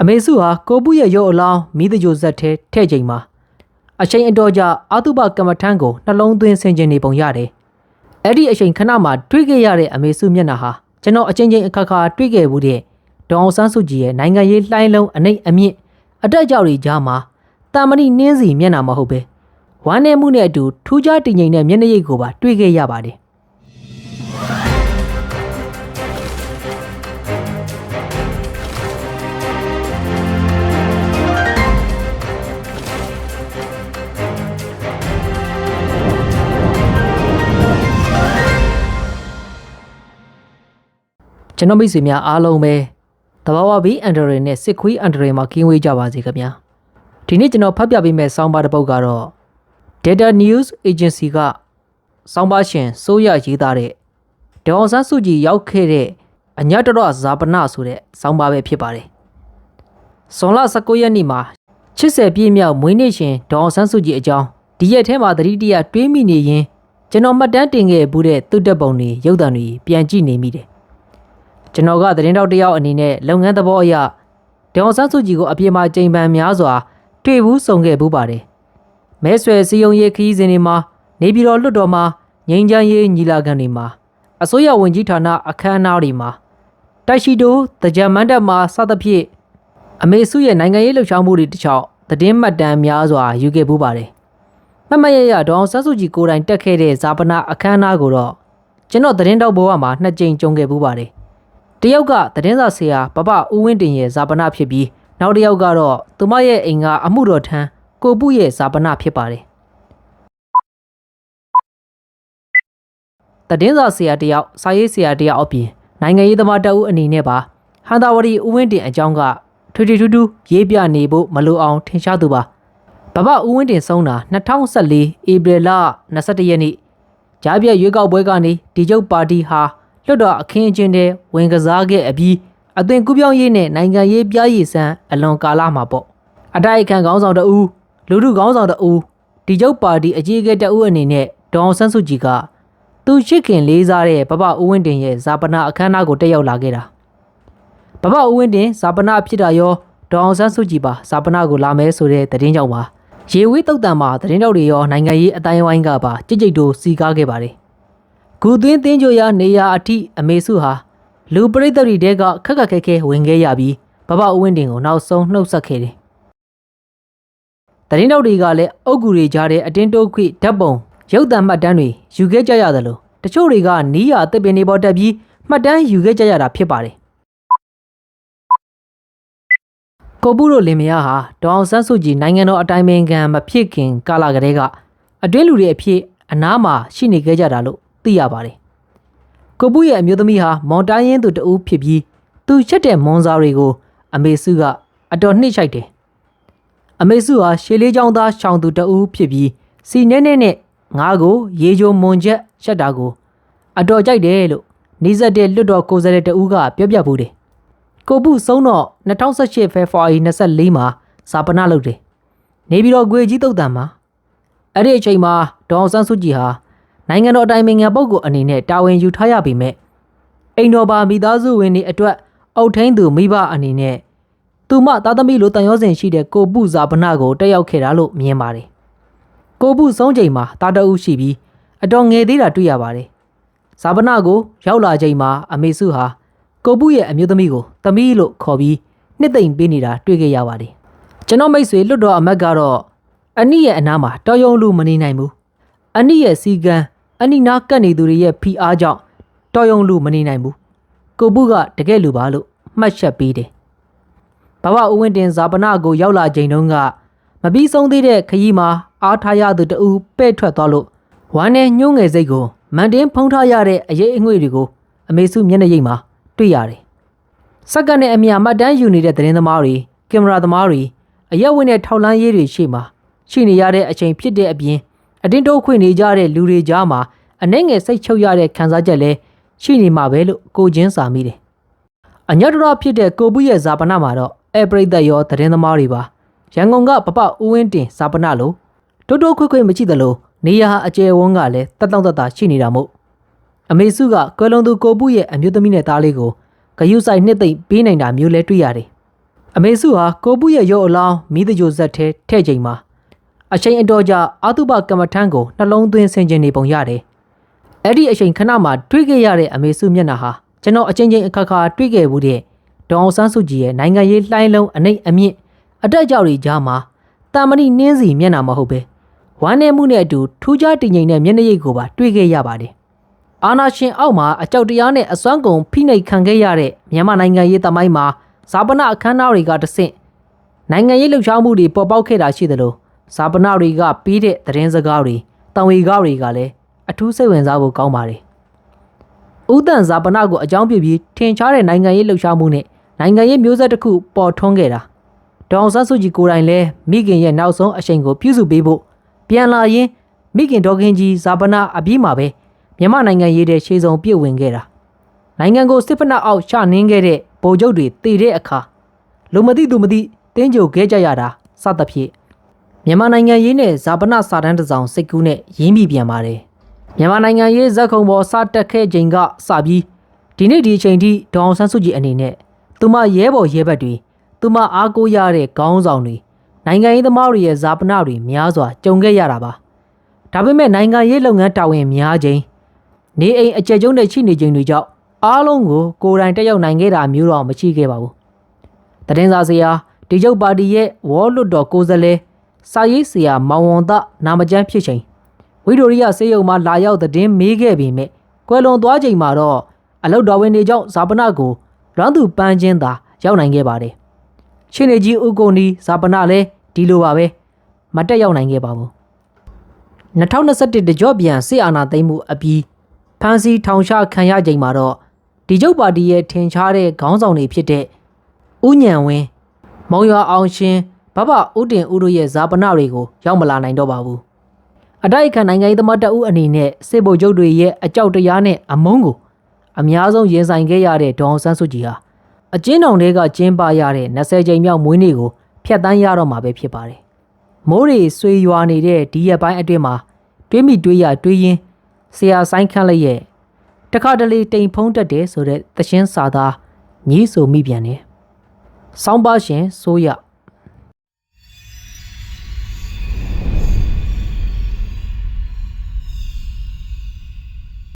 အမေစုဟာကိုပုရဲ့ရုပ်အလောင်းမိသကြိုဇက်ထဲထည့်ချိန်မှာအချိန်အတော်ကြာအာတုဘကမ္မထမ်းကိုနှလုံးသွင်းဆင်ခြင်နေပုံရတယ်။အဲ့ဒီအချိန်ခဏမှာတွေ့ခဲ့ရတဲ့အမေစုမျက်နှာဟာကျွန်တော်အချင်းချင်းအခါခါတွေ့ခဲ့မှုတဲ့ဒေါအောင်ဆန်းစုကြည်ရဲ့နိုင်ငံရေးလှိုင်းလုံးအနှိမ့်အမြင့်အတက်အကြောက်တွေကြားမှာတာမဏိနှင်းစီမျက်နှာမဟုတ်ပဲဝမ်းနဲ့မှုနဲ့အတူထူးခြားတည်ငြိမ်တဲ့မျက်နှာရိပ်ကိုပါတွေ့ခဲ့ရပါတယ်။ ကျွန်တော်မိတ်ဆွေများအားလုံးပဲတဘာဝဘီအန်ဒရီနဲ့စစ်ခွေးအန်ဒရီမှာကင်းဝေးကြပါစေခင်ဗျာဒီနေ့ကျွန်တော်ဖတ်ပြပေးမယ့်ဆောင်းပါးတစ်ပုဒ်ကတော့ Data News Agency ကဆောင်းပါးရှင်စိုးရရေးသားတဲ့ဒေါအောင်ဆန်းစုကြည်ရောက်ခဲ့တဲ့အညတရဇာပနဆိုတဲ့ဆောင်းပါးပဲဖြစ်ပါတယ်ဇွန်လ19ရက်နေ့မှာ80ပြည့်မြောက်မွေးနေ့ရှင်ဒေါအောင်ဆန်းစုကြည်အကြောင်းဒီရက်ထဲမှာသတိတရတွေးမိနေရင်ကျွန်တော်မှတ်တမ်းတင်ခဲ့ဘူးတဲ့သူ့တက်ပုံတွေရုပ်သံတွေပြန်ကြည့်နေမိတယ် ကျွန်တော်ကသတင်းတောက်တစ်ယောက်အနေနဲ့လုပ်ငန်းသဘောအရဒေါအောင်ဆန်းစုကြည်ကိုအပြေမှာကြိမ်ပန်များစွာတွေ့ဘူးဆုံခဲ့ဘူးပါတယ်။မဲဆွယ်စည်းရုံးရေးခရီးစဉ်တွေမှာနေပြည်တော်လွှတ်တော်မှာငြိမ်းချမ်းရေးညီလာခံတွေမှာအစိုးရဝန်ကြီးဌာနအခမ်းအနားတွေမှာတိုက်ရှိတိုတကြံမန်းတပ်မှာစသဖြင့်အမေစုရဲ့နိုင်ငံရေးလှုပ်ရှားမှုတွေတစ်ချောင်းသတင်းမှတ်တမ်းများစွာယူခဲ့ဘူးပါတယ်။မမရရဒေါအောင်ဆန်းစုကြည်ကိုယ်တိုင်တက်ခဲ့တဲ့ဇာပနာအခမ်းအနားကိုတော့ကျွန်တော်သတင်းတောက်ဘဝမှာနှစ်ကြိမ်ကြုံခဲ့ဘူးပါတယ်။ တယောက်ကသတင်းစာဆရာပပဦးဝင်းတင်ရဲ့ဇာပနာဖြစ်ပြီးနောက်တစ်ယောက်ကတော့သူမရဲ့အိမ်ကအမှုတော်ထမ်းကိုပုရဲ့ဇာပနာဖြစ်ပါတယ်။သတင်းစာဆရာတယောက်စာရေးဆရာတယောက်အပြင်နိုင်ငံရေးသမားတအုပ်အနေနဲ့ပါဟန်တာဝရီဦးဝင်းတင်အကြောင်းကထွေထွေထူးထူးရေးပြနေဖို့မလိုအောင်ထင်ရှားသူပါ။ပပဦးဝင်းတင်ဆုံးတာ2014ဧပြီလ21ရက်နေ့ကြားပြတ်ရွေးကောက်ပွဲကနေဒီကျုပ်ပါတီဟာ လွတ်တော်အခင်းအကျင်းတဲ့ဝင်ကစားခဲ့အပြီးအသွင်ကူးပြောင်းရေးနဲ့နိုင်ငံရေးပြားရည်စံအလွန်ကာလမှာပေါ့အတိုက်အခံခေါင်းဆောင်တဦးလူထုခေါင်းဆောင်တဦးဒီကျုပ်ပါတီအကြီးအကဲတဦးအနေနဲ့ဒေါအောင်ဆန်းစုကြည်ကသူချစ်ခင်လေးစားတဲ့ပပဦးဝင်းတင်ရဲ့ဇာပနာအခမ်းအနားကိုတက်ရောက်လာခဲ့တာပပဦးဝင်းတင်ဇာပနာဖြစ်တာရောဒေါအောင်ဆန်းစုကြည်ပါဇာပနာကိုလာမဲဆိုတဲ့သတင်းကြောင့်ပါရေဝေးတုတ်တန်မှာသတင်းတောက်တွေရောနိုင်ငံရေးအတိုင်းဝိုင်းကပါကြိတ်ကြိတ်တို့စီကားခဲ့ပါတယ် ဂူသွင်းတင်းကြိုရနေရာအထိအမေစုဟာလူပရိသတ်တွေတဲကခက်ခက်ခဲခဲဝင်ခဲ့ရပြီးဘဘဦးဝင်းတင်ကိုနောက်ဆုံးနှုတ်ဆက်ခဲ့တယ်။တရင်တောက်တွေကလည်းအုတ်ဂူတွေကြားတဲ့အတင်းတိုးခွေဓာတ်ပုံရုပ်သံမှတ်တမ်းတွေယူခဲ့ကြရတယ်လို့တချို့တွေကနီးရအသစ်ပင်တွေပေါ်တက်ပြီးမှတ်တမ်းယူခဲ့ကြရတာဖြစ်ပါတယ်။ကိုပုတို့လင်မယားဟာဒေါအောင်ဆန်းစုကြည်နိုင်ငံတော်အတိုင်ပင်ခံမဖြစ်ခင်ကာလကတည်းကအတွင်းလူတွေအဖြစ်အနားမှာရှိနေခဲ့ကြတာလို့ သိရပါတယ်။ကိုပုရဲ့အမျိုးသမီးဟာမော်တိုင်းရင်သူတဦးဖြစ်ပြီးသူချက်တဲ့မွန်စာတွေကို အမေစုကအတော်နှိမ့်ချိုက်တယ်။အမေစုဟာရှေးလေးချောင်းသားရှောင်းသူတဦးဖြစ်ပြီးစီနဲနဲနဲ့ငါးကိုရေချိုမွန်ချက်ချက်တာကို အတော်ကြိုက်တယ်လို့နေဆက်တဲ့လွတ်တော်ကိုယ်စားလှယ်တဦးကပြောပြဘူးတယ်။ကိုပုဆုံးတော့2018ဖေဖော်ဝါရီ24မှာဇာပနာလုပ်တယ်။နေပြီးတော့ဂွေကြီးတုတ်တံမှာအဲ့ဒီအချိန်မှာဒေါအောင်ဆန်းစုကြည်ဟာ နိုင်ငံတော်အတိုင်ပင်ခံပုဂ္ဂိုလ်အနေနဲ့တာဝန်ယူထားရပေမဲ့အိမ်တော်ပါမိသားစုဝင်တွေအတွက်အုတ်ထင်းသူမိဘအနေနဲ့သူမသားသမီးလိုတန်ရောစင်ရှိတဲ့ကိုပုဇာပနာကိုတက်ရောက်ခဲ့တာလို့မြင်ပါတယ်။ကိုပုဆုံးချိန်မှာတာတအုပ်ရှိပြီးအတော်ငယ်သေးတာတွေ့ရပါတယ်။ဇာပနာကိုရောက်လာချိန်မှာအမေစုဟာကိုပုရဲ့အမျိုးသမီးကိုသမီးလို့ခေါ်ပြီးနှစ်သိမ့်ပေးနေတာတွေ့ခဲ့ရပါတယ်။ကျွန်တော်မိတ်ဆွေလွတ်တော်အမတ်ကတော့အနိရဲ့အနားမှာတော်ရုံလူမနေနိုင်ဘူး။အနိရဲ့စီကံ အနိနာကတ်နေသူတွေရဲ့ဖိအားကြောင့်တော်ရုံလူမနေနိုင်ဘူး။ကိုပုကတကယ်လူပါလို့မှတ်ချက်ပေးတယ်။ဘဝဦးဝင်းတင်ဇာပနာကိုရောက်လာချိန်တုန်းကမပြီးဆုံးသေးတဲ့ခရီးမှာအားထားရသူတဦးပဲ့ထွက်သွားလို့ဝမ်းနဲ့ညှိုးငယ်စိတ်ကိုမန်တင်းဖုံးထားရတဲ့အရေးအငွေ့တွေကိုအမေစုမျက်နှာရိပ်မှာတွေ့ရတယ်။စက္ကန့်နဲ့အမြမှတ်တမ်းယူနေတဲ့သတင်းသမားတွေကင်မရာသမားတွေအရက်ဝင်တဲ့ထောက်လန်းရေးတွေရှေ့မှာရှိနေရတဲ့အချိန်ဖြစ်တဲ့အပြင်အတင်းတိုးခွင့်နေကြတဲ့လူတွေကြားမှာ အနှဲငယ်စိတ်ချုပ်ရတဲ့ခံစားချက်လည်းရှိနေမှာပဲလို့ကိုချင်းစာမိတယ်။အညတ်တရဖြစ်တဲ့ကိုပုရဲ့ဇာပနာမှာတော့အဲပရိသတ်ရောသတင်းသမားတွေပါရန်ကုန်ကပပဦးဝင်းတင်ဇာပနာလို့တိုးတိုးခွိခွိမရှိသလိုနေရာအကျယ်ဝန်းကလည်းတက်တောင့်တက်တာရှိနေတာမို့အမေစုကကွယ်လွန်သူကိုပုရဲ့အမျိုးသမီးနဲ့သားလေးကိုဂယုဆိုင်နှစ်သိမ့်ပေးနိုင်တာမျိုးလဲတွေ့ရတယ်။အမေစုဟာကိုပုရဲ့ရုပ်အလောင်းမိသကြိုဇက်ထဲထဲ့ချိန်မှာအချိန်အတော်ကြာအာတုပကမ္မထမ်းကိုနှလုံးသွင်းဆင်ခြင်နေပုံရတယ်။ အဲ့ဒီအချိန်ခဏမှတွေးခဲ့ရတဲ့အမေစုမျက်နှာဟာကျွန်တော်အချင်းချင်းအခါခါတွေးခဲ့မှုတဲ့ဒေါအောင်ဆန်းစုကြည်ရဲ့နိုင်ငံရေးလှိုင်းလုံးအနှိမ့်အမြင့်အတက်အကြောက်တွေကြားမှာတာမဏိနှင်းစီမျက်နှာမဟုတ်ပဲဝမ်းနေမှုနဲ့အတူထူးခြားတည်ငြိမ်တဲ့မျက်နှာရိပ်ကိုပါတွေးခဲ့ရပါတယ်။အာနာရှင်အောက်မှာအကြောက်တရားနဲ့အစွမ်းကုန်ဖိနှိပ်ခံခဲ့ရတဲ့မြန်မာနိုင်ငံရေးသမိုင်းမှာဇာပနာအခမ်းအနားတွေကတဆင့်နိုင်ငံရေးလှုပ်ရှားမှုတွေပေါ်ပေါက်ခဲ့တာရှိသလိုဇာပနာတွေကပြီးတဲ့သတင်းစကားတွေတံဝေကားတွေကလည်း အထူးစိတ်ဝင်စားဖို့ကောင်းပါတယ်။ဥဒန်ဇာပနာကိုအကြောင်းပြုပြီးထင်ရှားတဲ့နိုင်ငံရေးလှုပ်ရှားမှုနဲ့နိုင်ငံရေးမျိုးဆက်တစ်ခုပေါ်ထွန်းခဲ့တာဒေါအောင်ဆန်းစုကြည်ကိုယ်တိုင်လည်းမိခင်ရဲ့နောက်ဆုံးအချိန်ကိုပြုစုပေးဖို့ပြန်လာရင်းမိခင်ဒေါခင်ကြီးဇာပနာအပြီးမှာပဲမြန်မာနိုင်ငံရေးတဲ့ရှေးဆုံးပြည့်ဝင်ခဲ့တာနိုင်ငံကိုစစ်ဖက်နှက်အောက်ရှနှင်းခဲ့တဲ့ဗိုလ်ချုပ်တွေတည်တဲ့အခါလူမသိသူမသိတင်းကြိုခဲ့ကြရတာစသဖြင့်မြန်မာနိုင်ငံရေးနဲ့ဇာပနစာတန်းတစ်စောင်စိတ်ကူးနဲ့ရင်းမိပြန်ပါတယ် မြန်မာနိုင်ငံရေးဇက်ခုံပေါ်စတက်ခဲ့ချိန်ကစပြီးဒီနေ့ဒီအချိန်ထိဒေါအောင်ဆန်းစုကြည်အနေနဲ့သူမရဲဘော်ရဲဘက်တွေသူမအားကိုးရတဲ့ခေါင်းဆောင်တွေနိုင်ငံရေးသမားတွေရဲ့ဇာပနတွေများစွာကြုံခဲ့ရတာပါဒါပေမဲ့နိုင်ငံရေးလုပ်ငန်းတာဝန်များချိန်နေအိမ်အကျယ်ကျုံးတဲ့ရှိနေခြင်းတွေကြောင့်အားလုံးကိုကိုယ်တိုင်တက်ရောက်နိုင်ခဲ့တာမျိုးတော့မရှိခဲ့ပါဘူး။တရင်စာဆရာဒီကျုပ်ပါတီရဲ့ဝေါ်လွတ်တော်ကိုယ်စားလှယ်စာရေးဆရာမောင်ဝန်သနာမကျန်းဖြစ်ချိန် ဝိဒိုရီယာစေယုံမှာလာရောက်သတင်းမေးခဲ့ပေမဲ့ကွယ်လွန်သွားချိန်မှာတော့အလုတ်တော်ဝင်တွေကြောင့်ဇာပနာကိုလွမ်းသူပန်းချင်းသာရောက်နိုင်ခဲ့ပါတယ်။ရှင်နေကြီးဥက္ကိုနီဇာပနာလည်းဒီလိုပါပဲမတက်ရောက်နိုင်ခဲ့ပါဘူး။2021တကြော့ပြန်စစ်အာဏာသိမ်းမှုအပြီးဖမ်းဆီးထောင်ချခံရချိန်မှာတော့ဒီကျုပ်ပါတီရဲ့ထင်ရှားတဲ့ခေါင်းဆောင်တွေဖြစ်တဲ့ဥညံဝင်းမောင်ရွာအောင်ရှင်ဘဘဦးတင်ဦးတို့ရဲ့ဇာပနာတွေကိုရောက်မလာနိုင်တော့ပါဘူး အတိုက်အခံနိုင်ငံရေးသမားတအုပ်အနေနဲ့စစ်ဗိုလ်ချုပ်တွေရဲ့အကြောက်တရားနဲ့အမုန်းကိုအများဆုံးရင်ဆိုင်ခဲ့ရတဲ့ဒေါအောင်ဆန်းစုကြည်ဟာအကျဉ်းထောင်တွေကကျင်းပရတဲ့20ကြိမ်မြောက်မွေးနေ့ကိုဖျက်ဆီးရတော့မှာပဲဖြစ်ပါတယ်မိုးတွေဆွေရွာနေတဲ့ဒီရက်ပိုင်းအတွင်းမှာတွေးမိတွေးရတွေးရင်းဆရာဆိုင်ခန့်လိုက်ရဲ့တခါတလေတိမ်ဖုံးတက်တယ်ဆိုတဲ့သရှင်းစာသားညီးဆိုမိပြန်တယ်။ဆောင်းပါရှင်ဆိုရ